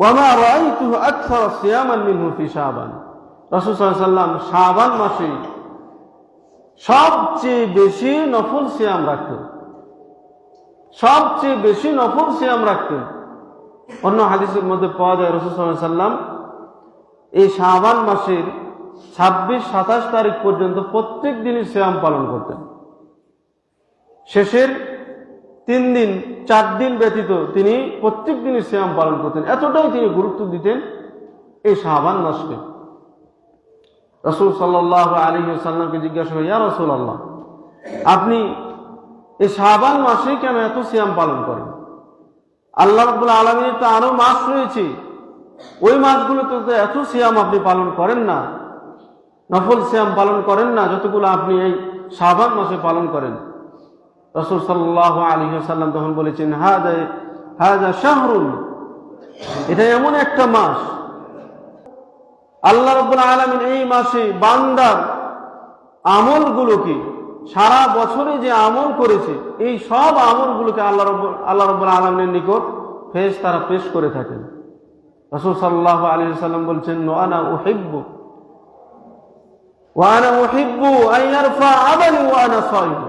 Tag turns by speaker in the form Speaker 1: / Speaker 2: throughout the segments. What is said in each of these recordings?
Speaker 1: ওয়ামা রাআইতুহু আকসার সিয়ামান মিনহু ফি শাবান। রাসূল সাল্লাল্লাহু শাবান মাসে সবচেয়ে বেশি নফল সিয়াম রাখতেন। সবচেয়ে বেশি নফল সিয়াম রাখতেন। অন্য হাদিসের মধ্যে পাওয়া যায় রসুল সাল্লাম এই শাবান মাসের ছাব্বিশ, সাতাশ তারিখ পর্যন্ত প্রত্যেক দিনই সিয়াম পালন করতেন। শেষের তিন দিন, চার দিন ব্যতীত তিনি প্রত্যেক দিনই সিয়াম পালন করতেন। এতটাই তিনি গুরুত্ব দিতেন এই শাহবান মাসকে। রসুল সাল্লাহ আলী সাল্লামকে জিজ্ঞাসা করি, ইয়া রসুল আল্লাহ আপনি এই শাহবান মাসে কেন এত সিয়াম পালন করেন? আল্লাহ রব্বুল আলমীর তো আরও মাস রয়েছে। ওই মাসগুলোতে তো এত সিয়াম আপনি পালন করেন না, নফল শ্যাম পালন করেন না, যতগুলো আপনি এই শাহবান মাসে পালন করেন। রসুল সাল্লাহ আলী সাল্লাম তখন বলেছেন হাজা হাজা শাহরুল এটা এমন একটা মাস। আল্লাহ রব্বুল আলমিন এই মাসে বান্দার আমলগুলোকে সারা বছরে যে আমল করেছে, এই সব আমলগুলোকে আল্লাহ রব আল্লাহ রব্বুল আলমের নিকট ফেস তারা পেশ করে থাকেন। রসুল সাল্লাহ আলী সাল্লাম বলছেন নোয়ানা ওহেব্বু ওয়ানা ওহিব্বু আইয়ারফা আবানি ওয়ানা সাইবু।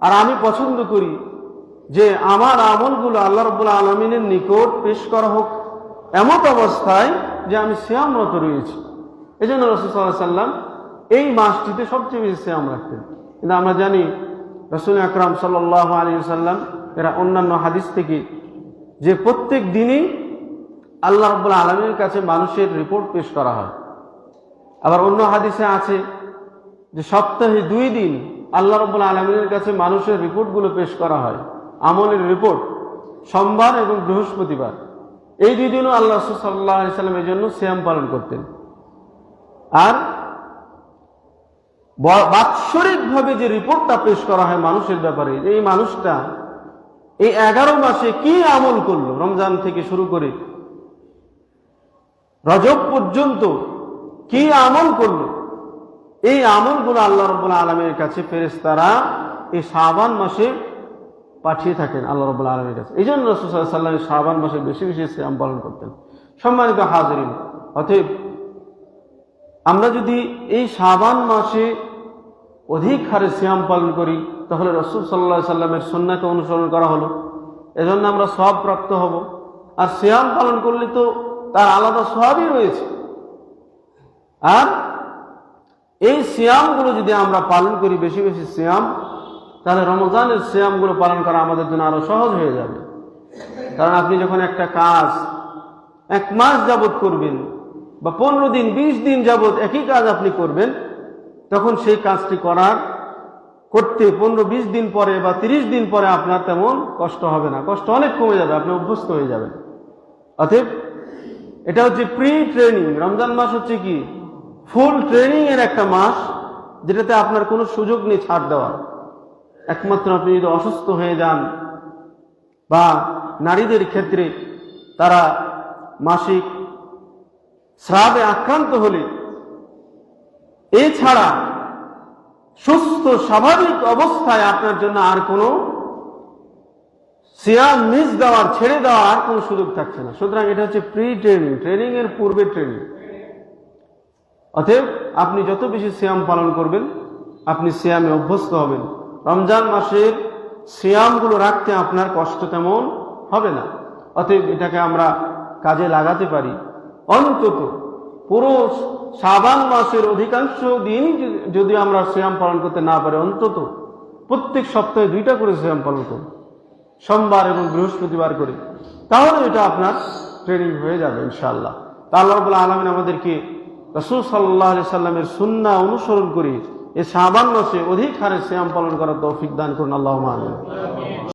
Speaker 1: আর আমি পছন্দ করি যে আমার আমলগুলো আল্লাহ রব্বুল আলমিনের নিকট পেশ করা হোক। এমত অবস্থায় যে আমি শ্যামরত রয়েছি। এই জন্য রসুল্লাহ সাল্লাম এই মাসটিতে সবচেয়ে বেশি শ্যাম রাখতেন। কিন্তু আমরা জানি রসুল আকরাম সাল্লাহ আলী সাল্লাম এরা অন্যান্য হাদিস থেকে যে প্রত্যেক দিনই আল্লাহ রব্বুল আলমীর কাছে মানুষের রিপোর্ট পেশ করা হয়। আবার অন্য হাদিসে আছে যে সপ্তাহে দুই দিন আল্লাহ রব্বুল আলমীর কাছে মানুষের রিপোর্টগুলো পেশ করা হয়। আমলের রিপোর্ট। সোমবার এবং বৃহস্পতিবার। এই দুই দিনও আল্লাহ সাল্লাহ সাল্লাম এই জন্য শ্যাম পালন করতেন। আর বাৎসরিকভাবে যে রিপোর্টটা পেশ করা হয় মানুষের ব্যাপারে, এই মানুষটা এই এগারো মাসে কি আমল করল? রমজান থেকে শুরু করে রজব পর্যন্ত কি আমল করল? এই আমলগুলো আল্লাহ রব্বুল্লা আলমের কাছে ফেরেস্তারা এই শাবান মাসে পাঠিয়ে থাকেন আল্লাহ রব্বুল্লা আলমের কাছে। এই জন্য রসুল্লাহ শাবান মাসে বেশি বেশি শ্যাম পালন করতেন। সম্মানিত হাজরিন, অতএব আমরা যদি এই শাবান মাসে অধিক হারে শ্যাম পালন করি, তাহলে রসুল সাল্লাহ সাল্লামের সন্ন্যাকে অনুসরণ করা হলো। এজন্য আমরা সব প্রাপ্ত হব। আর শ্যাম পালন করলে তো তার আলাদা সবই রয়েছে। আর এই সিয়ামগুলো যদি আমরা পালন করি, বেশি বেশি সিয়াম, তাহলে রমজানের সিয়ামগুলো পালন করা আমাদের জন্য আরও সহজ হয়ে যাবে। কারণ আপনি যখন একটা কাজ এক মাস যাবত করবেন বা পনেরো দিন, বিশ দিন যাবত একই কাজ আপনি করবেন, তখন সেই কাজটি করার, করতে পনেরো, বিশ দিন পরে বা তিরিশ দিন পরে আপনার তেমন কষ্ট হবে না। কষ্ট অনেক কমে যাবে, আপনি অভ্যস্ত হয়ে যাবেন। অতএব, এটা হচ্ছে প্রি ট্রেনিং রমজান মাস হচ্ছে কি? ফুল ট্রেনিং এর একটা মাস যেটাতে আপনার কোনো সুযোগ নেই ছাড় দেওয়ার। একমাত্র আপনি যদি অসুস্থ হয়ে যান বা নারীদের ক্ষেত্রে তারা মাসিক স্রাবে আক্রান্ত হলে এছাড়া সুস্থ, স্বাভাবিক অবস্থায় আপনার জন্য আর কোনো সিয়াম মিস দেওয়ার, ছেড়ে দেওয়ার কোনো সুযোগ থাকছে না। সুতরাং এটা হচ্ছে প্রি ট্রেনিং ট্রেনিং এর পূর্বে ট্রেনিং অতএব আপনি যত বেশি সিয়াম পালন করবেন, আপনি সিয়ামে অভ্যস্ত হবেন। রমজান মাসের সিয়ামগুলো রাখতে আপনার কষ্ট তেমন হবে না। অতএব এটাকে আমরা কাজে লাগাতে পারি। অন্তত পুরো সাবান মাসের অধিকাংশ দিনই যদি আমরা সিয়াম পালন করতে না পারি, অন্তত প্রত্যেক সপ্তাহে দুইটা করে সিয়াম পালন করুন। সোমবার এবং বৃহস্পতিবার করে। তাহলে এটা আপনার ট্রেনিং হয়ে যাবে, ইনশাআল্লাহ। তা আল্লাহ আলমিন আমাদেরকে রসুল সাল্লাহ আলি সাল্লামের সুন্না অনুসরণ করি। এ সাবান মাসে অধিক হারে শ্যাম পালন করার তৌফিক দান করুন আল্লাহ